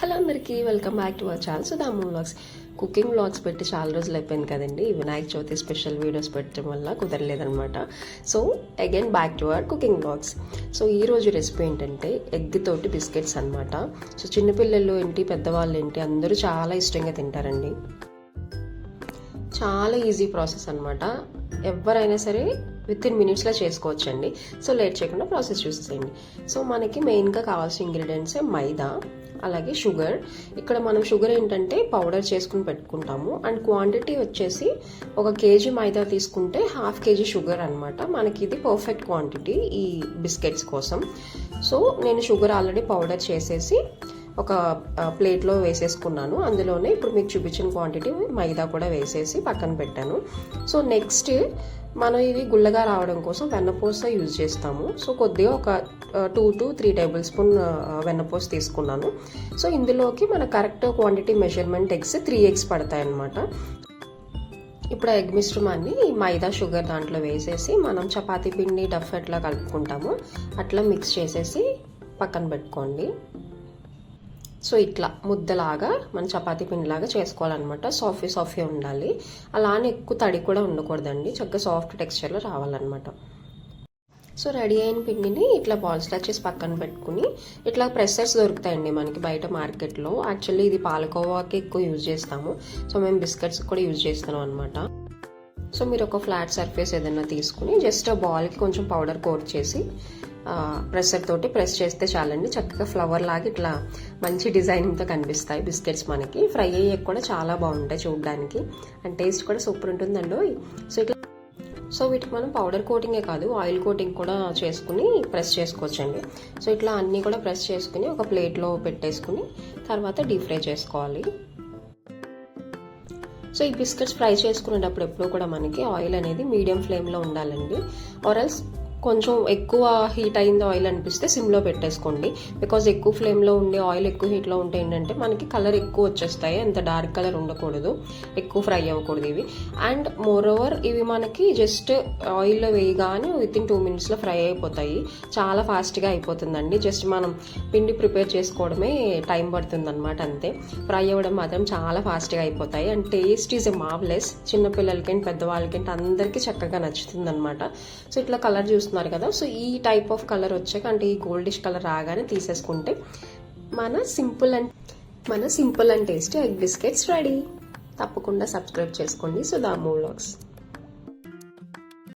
Hello అందరికీ welcome back to our channel Sudhamu vlogs. Cooking vlogs పెట్టి చాలా రోజులు అయిపోయింది కదండి. వినాయక చవితి స్పెషల్ వీడియోస్ పెట్టడం వల్ల కుదరలేదనమాట so again back to our cooking vlogs so ఈ రోజు రెసిపీ ఏంటంటే ఎగ్ తోటి బిస్కెట్స్ అనమాట సో చిన్నపిల్లలు ఏంటి పెద్దవాళ్ళు ఏంటి అందరూ చాలా ఇష్టంగా తింటారండి. చాలా ఈజీ ప్రాసెస్ అనమాట ఎవరైనా సరే విత్ ఇన్ మినిట్స్లో చేసుకోవచ్చండి. సో లేట్ చేయకుండా ప్రాసెస్ చూసేయండి సో మనకి మెయిన్గా కావాల్సిన ఇంగ్రీడియంట్స్ మైదా అలాగే షుగర్. ఇక్కడ మనం షుగర్ ఏంటంటే పౌడర్ చేసుకుని పెట్టుకుంటాము. అండ్ క్వాంటిటీ వచ్చేసి ఒక కేజీ మైదా తీసుకుంటే హాఫ్ కేజీ షుగర్ అనమాట మనకి ఇది పర్ఫెక్ట్ క్వాంటిటీ ఈ బిస్కెట్స్ కోసం. సో నేను షుగర్ ఆల్రెడీ పౌడర్ చేసేసి ఒక ప్లేట్లో వేసేసుకున్నాను. అందులోనే ఇప్పుడు మీకు చూపించిన క్వాంటిటీ మైదా కూడా వేసేసి పక్కన పెట్టాను. సో నెక్స్ట్ మనం ఇవి గుల్లగా రావడం కోసం వెన్నపూస యూజ్ చేస్తాము. సో కొద్దిగా ఒక two to three tablespoon వెన్నపూస తీసుకున్నాను. సో ఇందులోకి మన correct quantity measurement eggs three eggs పడతాయి అన్నమాట. ఇప్పుడు ఎగ్ మిశ్రమాన్ని మైదా షుగర్ దాంట్లో వేసేసి మనం చపాతీ పిండి డఫ్ ఎట్లా కలుపుకుంటామో. అట్లా మిక్స్ చేసేసి పక్కన పెట్టుకోండి. సో ఇట్లా ముద్దలాగా మన చపాతీ పిండిలాగా చేసుకోవాలన్నమాట. సాఫీ సాఫీ ఉండాలి. అలానే ఎక్కువ తడి కూడా ఉండకూడదండి. చక్కగా సాఫ్ట్ టెక్స్చర్లో రావాలన్నమాట. సో రెడీ అయిన పిండిని ఇట్లా బాల్స్లా చేసి పక్కన పెట్టుకుని ఇట్లా ప్రెషర్స్ దొరుకుతాయండి మనకి బయట మార్కెట్లో. యాక్చువల్లీ ఇది పాలకోవాకి ఎక్కువ యూజ్ చేస్తాము. సో మేము బిస్కెట్స్ కూడా యూజ్ చేస్తున్నాం అనమాట సో మీరు ఒక ఫ్లాట్ సర్ఫేస్ ఏదైనా తీసుకుని జస్ట్ ఆ బాల్కి కొంచెం పౌడర్ కోట్ చేసి ప్రెషర్ తోటి ప్రెస్ చేస్తే చాలండి. చక్కగా ఫ్లవర్ లాగా ఇట్లా మంచి డిజైనింగ్తో కనిపిస్తాయి బిస్కెట్స్ మనకి. ఫ్రై అయ్యే కూడా చాలా బాగుంటాయి చూడడానికి. అండ్ టేస్ట్ కూడా సూపర్ ఉంటుందండి సో ఇట్లా సో వీటికి మనం పౌడర్ కోటింగే కాదు ఆయిల్ కోటింగ్ కూడా చేసుకుని ప్రెస్ చేసుకోవచ్చండి. సో ఇట్లా అన్నీ కూడా ప్రెస్ చేసుకుని ఒక ప్లేట్లో పెట్టేసుకుని తర్వాత డీప్ ఫ్రై చేసుకోవాలి. సో ఈ బిస్కెట్స్ ఫ్రై చేసుకునేటప్పుడు ఎప్పుడు కూడా మనకి ఆయిల్ అనేది మీడియం ఫ్లేమ్లో ఉండాలండి. ఆర్ఎల్స్ కొంచెం ఎక్కువ హీట్ అయింది ఆయిల్ అనిపిస్తే సిమ్లో పెట్టేసుకోండి. బికాజ్ ఎక్కువ ఫ్లేమ్లో ఉండే ఆయిల్ ఎక్కువ హీట్లో ఉంటే ఏంటంటే మనకి కలర్ ఎక్కువ వచ్చేస్తాయి. అంత డార్క్ కలర్ ఉండకూడదు. ఎక్కువ ఫ్రై అవ్వకూడదు ఇవి. అండ్ మోర్ ఓవర్ ఇవి మనకి జస్ట్ ఆయిల్లో వేయగానే విత్ ఇన్ టూ మినిట్స్లో ఫ్రై అయిపోతాయి. చాలా ఫాస్ట్గా అయిపోతుందండి. జస్ట్ మనం పిండి ప్రిపేర్ చేసుకోవడమే టైం పడుతుందన్నమాట అంతే. ఫ్రై అవ్వడం మాత్రం చాలా ఫాస్ట్గా అయిపోతాయి. And taste is a marvellous చిన్నపిల్లలకేంటి పెద్దవాళ్ళకేంటి అందరికీ చక్కగా నచ్చుతుందన్నమాట. సో ఇట్లా కలర్ చూసి చూస్తున్నారు కదా. సో ఈ టైప్ ఆఫ్ కలర్ వచ్చాక అంటే ఈ గోల్డిష్ కలర్ రాగానే తీసేసుకుంటే మన సింపుల్ అండ్ మన simple and tasty egg biscuits ready తప్పకుండా సబ్స్క్రైబ్ చేసుకోండి. సుధామూ వ్లాగ్స్